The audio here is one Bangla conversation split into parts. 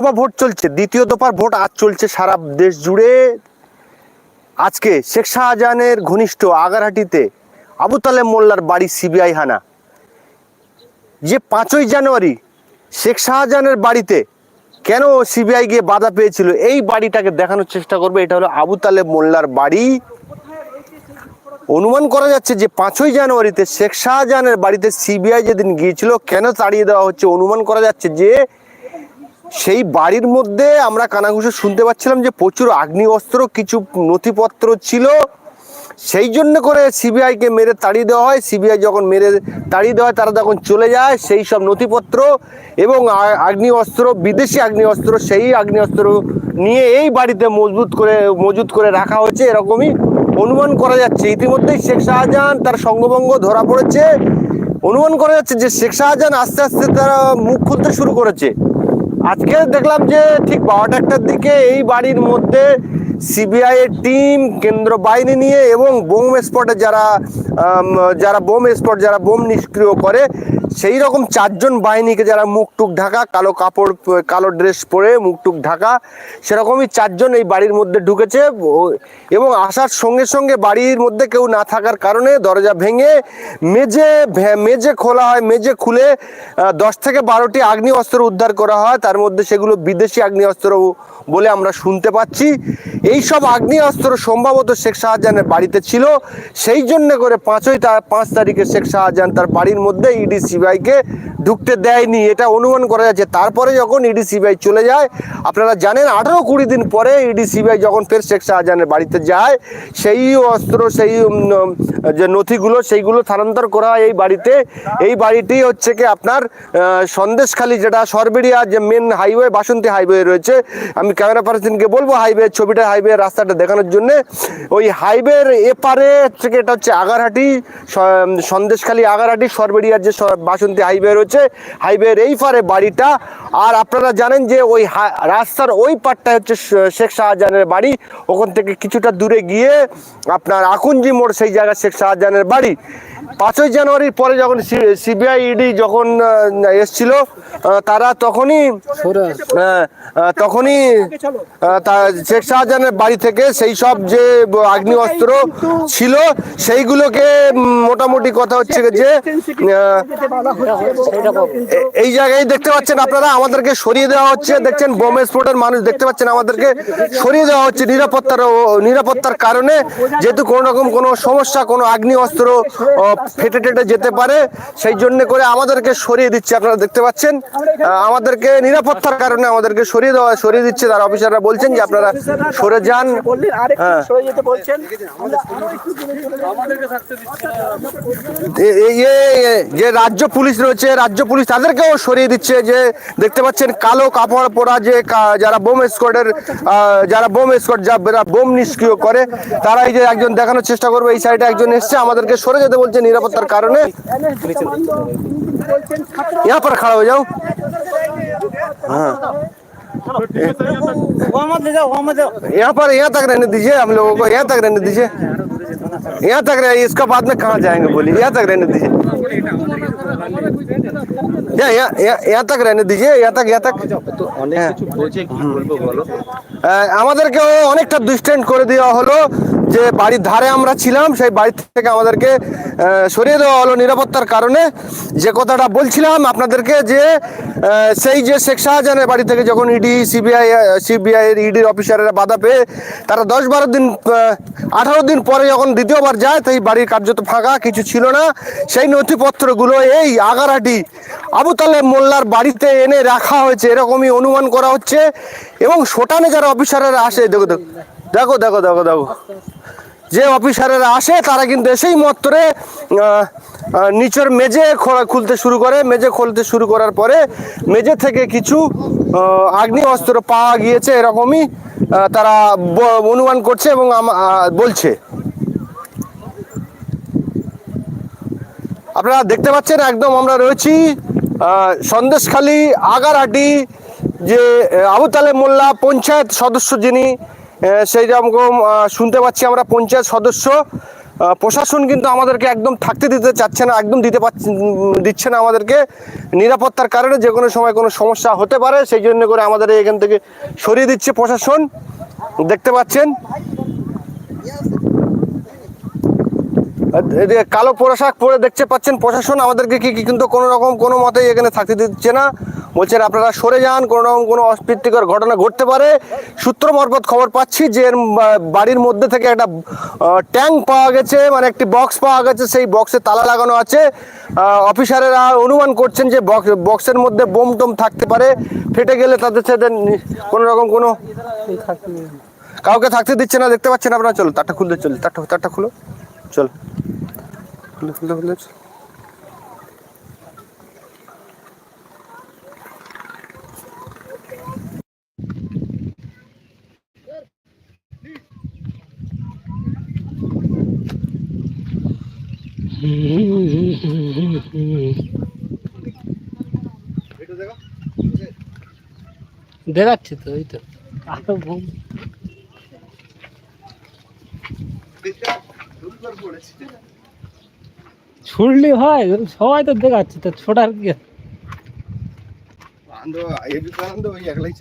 দফা ভোট চলছে, দ্বিতীয় দফার ভোট আজ চলছে সারা দেশ জুড়ে। আজকে শেখ শাহজাহানের ঘনিষ্ঠ আগারহাটিতে আবু তালেব মোল্লার বাড়ি সিবিআই হানা। যে পাঁচই জানুয়ারি শেখ শাহজাহানের বাড়িতে কেন সিবিআই গিয়ে বাধা পেয়েছিল, এই বাড়িটাকে দেখানোর চেষ্টা করবে, এটা হলো আবু তালেব মোল্লার বাড়ি। অনুমান করা যাচ্ছে যে পাঁচই জানুয়ারিতে শেখ শাহজাহানের বাড়িতে সিবিআই যেদিন গিয়েছিল, কেন তাড়িয়ে দেওয়া হচ্ছে, অনুমান করা যাচ্ছে যে সেই বাড়ির মধ্যে আমরা কানাঘুষে শুনতে পাচ্ছিলাম যে প্রচুর অস্ত্র কিছু নথিপত্র ছিল। সেই জন্য করে সিবিআইকে মেরে তাড়িয়ে দেওয়া হয়। সিবিআই যখন মেরে তাড়িয়ে দেওয়া হয়, তারা তখন চলে যায় সেই সব নথিপত্র এবং আগ্নি অস্ত্র বিদেশি আগ্নি অস্ত্র সেই আগ্নি অস্ত্র নিয়ে এই বাড়িতে মজবুত করে, মজুত করে রাখা হয়েছে। এরকমই অনুমান করা যাচ্ছে। ইতিমধ্যেই শেখ শাহজাহান তার সঙ্গভঙ্গ ধরা পড়েছে। অনুমান করা যাচ্ছে যে শেখ শাহজাহান আস্তে আস্তে তারা মুখ খুলতে শুরু করেছে। আজকে দেখলাম যে ঠিক বারোটা একটার দিকে এই বাড়ির মধ্যে সিবিআই এর টিম, কেন্দ্র বাহিনী নিয়ে এবং বোম স্পটে যারা যারা বোম স্পট যারা বোম নিষ্ক্রিয় করে সেই রকম চারজন বাহিনীকে যারা মুখ টুক ঢাকা, কালো কাপড়, কালো ড্রেস পরে মুখ টুক ঢাকা, সেরকমই চারজন এই বাড়ির মধ্যে ঢুকেছে। এবং আসার সঙ্গে সঙ্গে বাড়ির মধ্যে কেউ না থাকার কারণে দরজা ভেঙে মেজে মেজে খোলা হয় মেজে খুলে দশ থেকে বারোটি আগ্নি অস্ত্র উদ্ধার করা হয়। তার মধ্যে সেগুলো বিদেশি আগ্নি অস্ত্র বলে আমরা শুনতে পাচ্ছি। এই সব আগ্নি অস্ত্র সম্ভবত শেখ শাহজাহানের বাড়িতে ছিল। সেই জন্য করে পাঁচই পাঁচ তারিখে শেখ শাহজাহান তার বাড়ির মধ্যে ইডি সিবিআইকে ঢুকতে দেয়নি, এটা অনুমান করা যাচ্ছে। তারপরে যখন ইডি সিবিআই চলে যায়, আপনারা জানেন আঠারো কুড়ি দিন পরে ইডি সিবিআই যখন ফের শেখ শাহজাহানের বাড়িতে যায়, সেই অস্ত্র, সেই যে নথিগুলো, সেইগুলো স্থানান্তর করা হয় এই বাড়িতে। এই বাড়িটি হচ্ছে কি আপনার সন্দেশখালী যেটা সরবেরিয়া যে মেন হাইওয়ে বাসন্তী হাইওয়ে রয়েছে। আমি ক্যামেরা পার্সনকে বলব হাইওয়ে ছবিটা হাইওয়ে রাস্তাটা দেখানোর জন্য। ওই হাইওয়ের এপারে থেকে এটা হচ্ছে আগারহাটি সন্দেশখালী আগারহাটি সরবেরিয়ার যে স- বাসন্তী হাইওয়ে রয়েছে। হাইওয়ের এই পারে বাড়িটা। আর আপনারা জানেন যে ওই রাস্তার ওই পাটটা হচ্ছে শেখ শাহজাহানের বাড়ি। ওখান থেকে কিছুটা দূরে গিয়ে আপনার আকুঞ্জি মোড় সেই জায়গা শেখ শাহজাহানের বাড়ি। পাঁচই জানুয়ারির পরে যখন সিবিআই ইডি যখন এসছিল তারা তখনই তখনই শেখ শাহজাহানের বাড়ি থেকে সেই সব যে আগ্নি অস্ত্র ছিল সেইগুলোকে মোটামুটি কথা হচ্ছে যে এই জায়গায় দেখতে পাচ্ছেন আপনারা আমাদেরকে সরিয়ে দেওয়া হচ্ছে। দেখছেন বোম স্পোর্টের মানুষ দেখতে পাচ্ছেন আমাদেরকে সরিয়ে দেওয়া হচ্ছে নিরাপত্তার নিরাপত্তার কারণে। যেহেতু কোনো রকম কোনো সমস্যা কোনো আগ্নি অস্ত্র ফেটে টেটে যেতে পারে, সেই জন্য করে আমাদেরকে সরিয়ে দিচ্ছে, আপনারা দেখতে পাচ্ছেন আমাদেরকে নিরাপত্তার কারণে আমাদেরকে সরিয়ে দেওয়া, সরিয়ে দিচ্ছে, তার অফিসাররা বলছেন যে আপনারা সরে যান হ্যাঁ। যে রাজ্য পুলিশ রয়েছে, রাজ্য পুলিশ তাদেরকেও সরিয়ে দিচ্ছে, যে দেখতে পাচ্ছেন কালো কাপড় পরা যে যারা বোম স্কোয়াডের যারা বোম স্কোয়াড, যারা বোম নিষ্ক্রিয় করে তারা এই যে একজন দেখানোর চেষ্টা করবে, এই সাইডে একজন এসছে, আমাদেরকে সরে যেতে বলছে নিরাপত্তার কারণে বলছেন ছাত্র यहाँ पर खड़ा हो जाओ हाँ यहाँ पर यहाँ तक रहने दीजिए हम लोगों को यहाँ तक रहने दीजिए यहाँ तक रहे इसका बाद में कहाँ जाएंगे बोलिए यहाँ तक रहने दीजिए यहाँ यहाँ यहाँ- यहाँ तक रहने दीजिए यहाँ तक यहाँ तक অনেক হ্যাঁ। কিছু বোঝে কি বলবো বলো আহ, আমাদেরকেও অনেকটা ডিস্টেন্স করে দেওয়া হলো যে বাড়ির ধারে আমরা ছিলাম সেই বাড়ি থেকে আমাদেরকে আহ, সরিয়ে দেওয়া হলো নিরাপত্তার কারণে যে কথাটা বলছিলাম আপনাদেরকে যে আহ, সেই যে শেখ শাহজাহানের বাড়ি থেকে যখন ইডি সিবিআই সিবিআই এর ইডির অফিসারেরা বাধা পেয়ে তারা দশ বারো দিন আঠারো দিন পরে যখন দ্বিতীয়বার যায় তো এই বাড়ির কার্যত ফাঁকা কিছু ছিল না সেই নথিপত্রগুলো এই আগারাটি আবু তালেব মোল্লার বাড়িতে এনে রাখা হয়েছে এরকমই অনুমান করা হচ্ছে। এবং সোটানে যারা অফিসারেরা আসে দেখো দেখো দেখো দেখো দেখো দেখো। যে অফিসারেরা আসে তারা কিন্তু এসেই মত্তরে নিচের মেজে খোলা খুলতে শুরু করে। মেজে খুলতে শুরু করার পরে মেজে থেকে কিছু আহ, আগ্নি অস্ত্র পাওয়া গিয়েছে এরকমই তারা অনুমান করছে এবং বলছে। আপনারা দেখতে পাচ্ছেন একদম আমরা রয়েছি সন্দেশখালী আগারহাটি যে আহ, আবু তালেব মোল্লা পঞ্চায়েত সদস্য যিনি সেই রকম শুনতে পাচ্ছি আমরা পঞ্চায়েত সদস্য। প্রশাসন কিন্তু আমাদেরকে একদম থাকতে দিতে চাচ্ছে না একদম দিতে দিচ্ছে না আমাদেরকে। নিরাপত্তার কারণে যে কোনো সময় কোনো সমস্যা হতে পারে সেই জন্য করে আমাদের এখান থেকে সরিয়ে দিচ্ছে প্রশাসন। দেখতে পাচ্ছেন? কালো পোশাক পরে দেখতে পাচ্ছেন প্রশাসন। আমাদেরকে কি কি কিন্তু কোনো রকম কোনো মতেই এখানে থাকতে দিচ্ছে না। বলছেন আপনারা সরে যান কোনো রকম কোনো অস্বীকৃতিকর ঘটনা ঘটতে পারে। সূত্র মারফত খবর পাচ্ছি যে এর বাড়ির মধ্যে থেকে একটা ট্যাঙ্ক পাওয়া গেছে মানে একটি বক্স পাওয়া গেছে সেই বক্সে তালা লাগানো আছে। অফিসারেরা অনুমান করছেন যে বক্স বক্সের মধ্যে বোম টোম থাকতে পারে। ফেটে গেলে তাদের সাথে কোনো রকম কোনো কাউকে থাকতে দিচ্ছে না দেখতে পাচ্ছেন আপনারা? চলো তারটা খুলতে চল তারটা তারটা খুলো। চল। খুলে খুলে খুলে। দেখাচ্ছি তো ওই তো। আরও ছুড়লি হয় সবাই তো দেখাচ্ছে তো ছোটার কি? আনন্দ ওই একলাই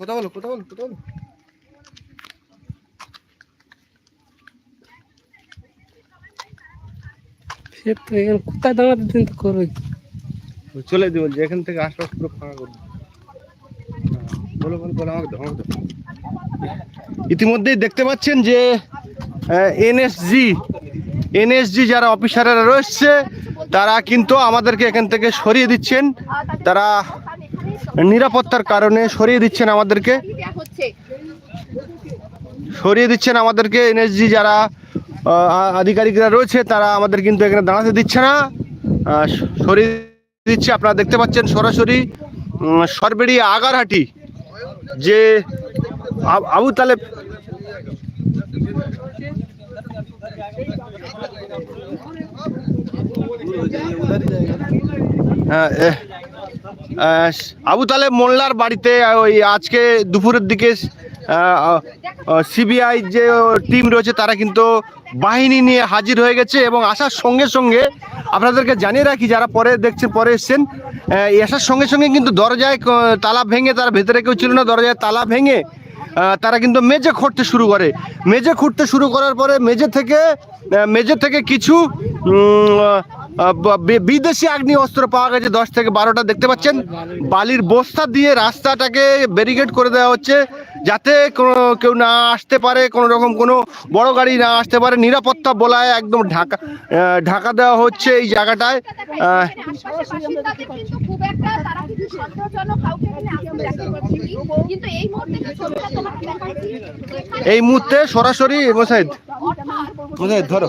কথা বলো কথা বলো কথা বলো। সে তো এখানে কোথায় দাঁড়াতে দিন তো করবে? চলে দিব যেখান থেকে আশপাশ পুরো ফাঁকা করব ইতিমধ্যেই দেখতে পাচ্ছেন যে এনএসজি এনএসজি যারা অফিসাররা রয়েছে, তারা কিন্তু আমাদেরকে এখান থেকে সরিয়ে দিচ্ছেন। তারা নিরাপত্তার কারণে সরিয়ে দিচ্ছেন আমাদেরকে। সরিয়ে দিচ্ছেন আমাদেরকে এনএসজি যারা আধিকারিকরা রয়েছে, তারা আমাদের কিন্তু এখানে দাঁড়াতে দিচ্ছে না। সরিয়ে দিচ্ছে। আপনারা দেখতে পাচ্ছেন সরাসরি সরবেড়ি আগারহাটি যে আব- তালেব হ্যাঁ আবু তালেব মোল্লার বাড়িতে ওই আজকে দুপুরের দিকে সিবিআই যে টিম রয়েছে, তারা কিন্তু বাহিনী নিয়ে হাজির হয়ে গেছে এবং আসার সঙ্গে সঙ্গে আপনাদেরকে জানিয়ে রাখি, যারা পরে দেখছেন, পরে এসছেন আসার সঙ্গে সঙ্গে কিন্তু দরজায় তালা ভেঙে তারা ভেতরে কেউ ছিল না, দরজায় তালা ভেঙে তারা কিন্তু মেজে খুঁড়তে শুরু করে। মেজে খুঁড়তে শুরু করার পরে মেজে থেকে মেজে থেকে কিছু বিদেশি আগ্নি অস্ত্র পাওয়া গেছে, দশ থেকে বারোটা, দেখতে পাচ্ছেন। বালির বস্তা দিয়ে রাস্তাটাকে ব্যারিকেড করে দেওয়া হচ্ছে। যাতে কোনো কেউ না আসতে পারে, কোনো রকম কোনো বড় গাড়ি না আসতে পারে, নিরাপত্তা বলায় একদম ঢাকা ঢাকা দেওয়া হচ্ছে এই জায়গাটায়। এই মুহূর্তে সরাসরি মোসাইদ মোসাইদ ধরো।